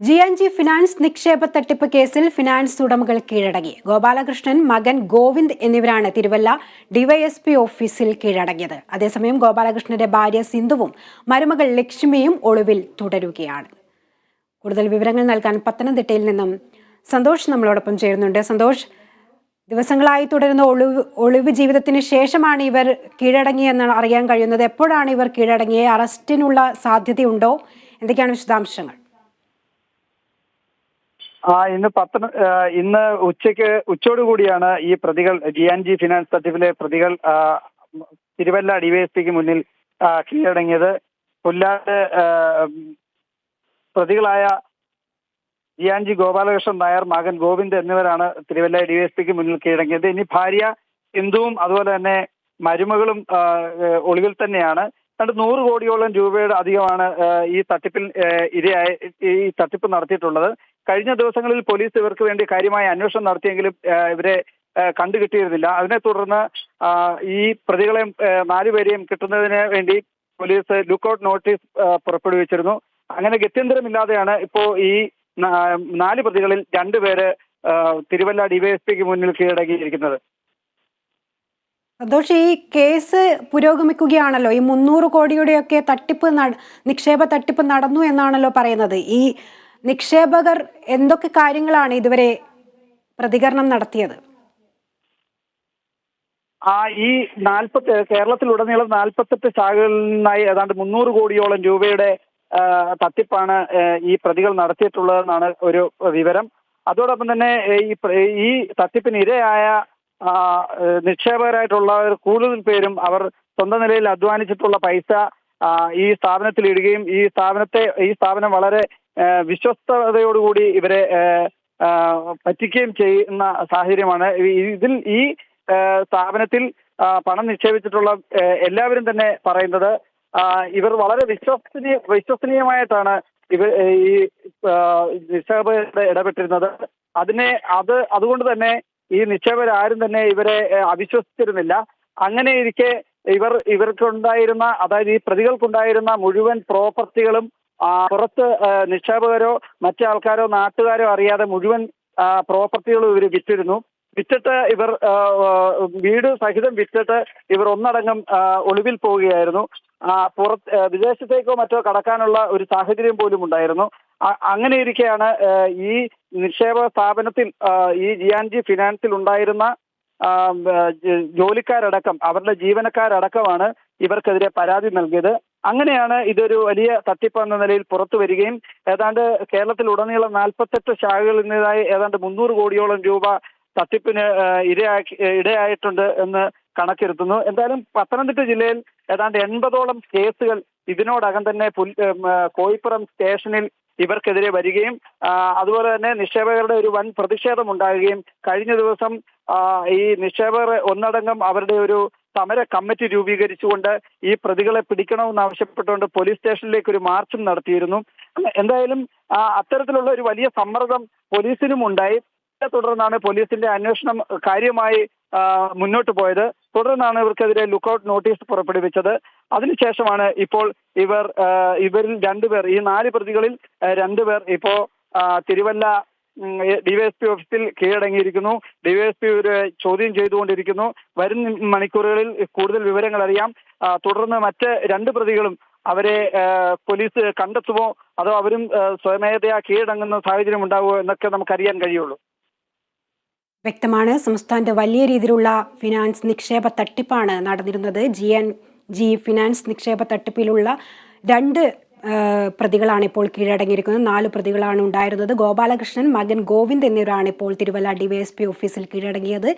G N G finance നിക്ഷേപ തട്ടിപ്പ് കേസിൽ ഫിനാൻസ് ഉടമകൾ കീഴടങ്ങി. ഗോപാലകൃഷ്ണൻ മകൻ ഗോവിന്ദ് എന്നിവരാണ് തിരുവല്ല ഡിവൈഎസ്പി ഓഫീസിൽ കീഴടങ്ങിയത്. അതേസമയം ഗോപാലകൃഷ്ണന്റെ ഭാര്യ സിന്ധുവും മരുമകൾ ലക്ഷ്മിയും ഒളിവിൽ തുടരുകയാണ്. കൂടുതൽ വിവരങ്ങൾ നൽകാൻ പത്തനംതിട്ടയിൽ നിന്നും സന്തോഷ് നമ്മളോടൊപ്പം ചേരുന്നുണ്ട്. സന്തോഷ് ദിവസങ്ങളായി തുടരുന്ന ഒളിവ് ഒളിവ് ജീവിതത്തിന് ശേഷമാണ് ഇവർ കീഴടങ്ങിയെന്നാണ് അറിയാൻ കഴിയുന്നത്. എപ്പോഴാണ് ഇവർ കീഴടങ്ങിയ? അറസ്റ്റിനുള്ള സാധ്യതയുണ്ടോ? എന്തൊക്കെയാണ് വിശദാംശങ്ങൾ? ആ ഇന്ന് പത്തന ഇന്ന് ഉച്ചയ്ക്ക് ഉച്ചയോടുകൂടിയാണ് ഈ പ്രതികൾ ജി ആൻഡ് ജി ഫിനാൻസ് തട്ടിപ്പിലെ പ്രതികൾ തിരുവല്ല ഡിവൈഎസ്പിക്ക് മുന്നിൽ കീഴടങ്ങിയത്. പുല്ലാട് പ്രതികളായ G and G Gopalakrishnan Nair മകൻ ഗോവിന്ദ് എന്നിവരാണ് തിരുവല്ല ഡിവൈഎസ്പിക്ക് മുന്നിൽ കീഴടങ്ങിയത്. ഇനി ഭാര്യ സിന്ധുവും അതുപോലെ തന്നെ മരുമകളും ഒളിവിൽ തന്നെയാണ്. രണ്ട് നൂറ് കോടിയോളം രൂപയുടെ അധികമാണ് ഈ തട്ടിപ്പിൽ ഇരയായി ഈ തട്ടിപ്പ് നടത്തിയിട്ടുള്ളത്. കഴിഞ്ഞ ദിവസങ്ങളിൽ പോലീസ് ഇവർക്ക് വേണ്ടി കാര്യമായ അന്വേഷണം നടത്തിയെങ്കിലും ഇവരെ കണ്ടുകിട്ടിയിരുന്നില്ല. അതിനെ തുടർന്ന് ഈ പ്രതികളെ നാലുപേരെയും കിട്ടുന്നതിന് വേണ്ടി പോലീസ് ലുക്കൌട്ട് നോട്ടീസ് പുറപ്പെടുവിച്ചിരുന്നു. അങ്ങനെ ഗത്യന്തരമില്ലാതെയാണ് ഇപ്പോ ഈ നാല് പ്രതികളിൽ രണ്ടുപേര് തിരുവല്ല ഡിവൈഎസ്പിക്ക് മുന്നിൽ കീഴടങ്ങിയിരിക്കുന്നത്. സന്തോഷ് ഈ കേസ് പുരോഗമിക്കുകയാണല്ലോ. ഈ മുന്നൂറ് കോടിയുടെയൊക്കെ തട്ടിപ്പ് നിക്ഷേപ തട്ടിപ്പ് നടന്നു എന്നാണല്ലോ പറയുന്നത്. ഈ നിക്ഷേപകർ എന്തൊക്കെ കാര്യങ്ങളാണ് ഇതുവരെ പ്രതികരണം നടത്തിയത്? ആ ഈ നാൽപ്പത്തി കേരളത്തിലുടനീളം നാൽപ്പത്തെട്ട് ശാഖകളിൽ നിന്നായി ഏതാണ്ട് മുന്നൂറ് കോടിയോളം രൂപയുടെ തട്ടിപ്പാണ് ഈ പ്രതികൾ നടത്തിയിട്ടുള്ളതെന്നാണ് ഒരു വിവരം. അതോടൊപ്പം തന്നെ ഈ തട്ടിപ്പിന് ഇരയായ നിക്ഷേപകരായിട്ടുള്ളവർ കൂടുതൽ പേരും അവർ സ്വന്തം നിലയിൽ അധ്വാനിച്ചിട്ടുള്ള പൈസ ഈ സ്ഥാപനത്തിൽ ഇടുകയും ഈ സ്ഥാപനത്തെ ഈ സ്ഥാപനം വളരെ വിശ്വസ്തയോടുകൂടി ഇവരെ പറ്റിക്കുകയും ചെയ്യുന്ന സാഹചര്യമാണ്. ഇതിൽ ഈ സ്ഥാപനത്തിൽ പണം നിക്ഷേപിച്ചിട്ടുള്ള എല്ലാവരും തന്നെ പറയുന്നത് ഇവർ വളരെ വിശ്വസനീയ വിശ്വസനീയമായിട്ടാണ് ഇവർ ഈ നിക്ഷേപകരുടെ ഇടപെട്ടിരുന്നത്. അതിനെ അത് അതുകൊണ്ട് തന്നെ ഈ നിക്ഷേപകർ ആരും തന്നെ ഇവരെ അവിശ്വസിച്ചിരുന്നില്ല. അങ്ങനെ ഇരിക്കെ ഇവർ ഇവർക്കുണ്ടായിരുന്ന അതായത് ഈ പ്രതികൾക്കുണ്ടായിരുന്ന മുഴുവൻ പ്രോപ്പർട്ടികളും പുറത്ത് നിക്ഷേപകരോ മറ്റു ആൾക്കാരോ നാട്ടുകാരോ അറിയാതെ മുഴുവൻ പ്രോപ്പർട്ടികളും ഇവർ വിറ്റിരുന്നു. വിറ്റിട്ട് ഇവർ വീട് സഹിതം വിറ്റിട്ട് ഇവർ ഒന്നടങ്കം ഒളിവിൽ പോവുകയായിരുന്നു. പുറത്ത് വിദേശത്തേക്കോ മറ്റോ കടക്കാനുള്ള ഒരു സാഹചര്യം പോലും ഉണ്ടായിരുന്നു അങ്ങനെ ഇരിക്കെയാണ് ഈ നിക്ഷേപ സ്ഥാപനത്തിൽ ഈ ജി ആൻഡ് ജി ഫിനാൻസിൽ ഉണ്ടായിരുന്ന ജോലിക്കാരടക്കം അവരുടെ ജീവനക്കാരടക്കമാണ് ഇവർക്കെതിരെ പരാതി നൽകിയത്. അങ്ങനെയാണ് ഇതൊരു വലിയ തട്ടിപ്പെന്ന നിലയിൽ പുറത്തു വരികയും ഏതാണ്ട് കേരളത്തിൽ ഉടനീളം നാൽപ്പത്തെട്ട് ശാഖകളിൽ നിന്നതായി ഏതാണ്ട് മുന്നൂറ് കോടിയോളം രൂപ തട്ടിപ്പിന് ഇരയാക്കി ഇടയായിട്ടുണ്ട് എന്ന് കണക്കിരുത്തുന്നു. എന്തായാലും പത്തനംതിട്ട ജില്ലയിൽ ഏതാണ്ട് എൺപതോളം കേസുകൾ ഇതിനോടകം തന്നെ കോയിപ്പുറം സ്റ്റേഷനിൽ ഇവർക്കെതിരെ വരികയും അതുപോലെ തന്നെ നിക്ഷേപകരുടെ ഒരു വൻ പ്രതിഷേധം ഉണ്ടാകുകയും കഴിഞ്ഞ ദിവസം ഈ നിക്ഷേപകർ ഒന്നടങ്കം അവരുടെ ഒരു സമര കമ്മിറ്റി രൂപീകരിച്ചുകൊണ്ട് ഈ പ്രതികളെ പിടിക്കണമെന്ന് ആവശ്യപ്പെട്ടുകൊണ്ട് പോലീസ് സ്റ്റേഷനിലേക്ക് ഒരു മാർച്ചും നടത്തിയിരുന്നു. എന്തായാലും അത്തരത്തിലുള്ള ഒരു വലിയ സമ്മർദ്ദം പോലീസിനും ഉണ്ടായി. തുടർന്നാണ് പോലീസിന്റെ അന്വേഷണം കാര്യമായി മുന്നോട്ട് പോയത്. തുടർന്നാണ് ഇവർക്കെതിരെ ലുക്കൌട്ട് നോട്ടീസ് പുറപ്പെടുവിച്ചത്. അതിനുശേഷമാണ് ഇപ്പോൾ ഇവർ ഇവരിൽ രണ്ടുപേർ ഈ നാല് പ്രതികളിൽ രണ്ടുപേർ ഇപ്പോ തിരുവല്ല ഡിവൈഎസ്പി ഓഫീസിൽ കീഴടങ്ങിയിരിക്കുന്നു. ഡിവൈഎസ്പി ഇവരെ ചോദ്യം ചെയ്തുകൊണ്ടിരിക്കുന്നു. വരും മണിക്കൂറുകളിൽ കൂടുതൽ വിവരങ്ങൾ അറിയാം. തുടർന്ന് മറ്റ് രണ്ട് പ്രതികളും അവരെ പോലീസ് കണ്ടെത്തുമോ? അതോ അവരും സ്വമേധയാ കീഴടങ്ങുന്ന സാഹചര്യം ഉണ്ടാവുമോ എന്നൊക്കെ നമുക്ക് അറിയാൻ കഴിയുള്ളൂ. വ്യക്തമാണ്. സംസ്ഥാനത്ത് വലിയ രീതിയിലുള്ള ഫിനാൻസ് നിക്ഷേപ തട്ടിപ്പാണ് നടന്നിരുന്നത്. ജി എൻ ജി ഫിനാൻസ് നിക്ഷേപ തട്ടിപ്പിലുള്ള രണ്ട് പ്രതികളാണ് ഇപ്പോൾ കീഴടങ്ങിയിരിക്കുന്നത്. നാല് പ്രതികളാണ് ഉണ്ടായിരുന്നത്. ഗോപാലകൃഷ്ണൻ മകൻ ഗോവിന്ദ് എന്നിവരാണ് ഇപ്പോൾ തിരുവല്ല ഡിവൈഎസ്പി ഓഫീസിൽ കീഴടങ്ങിയത്.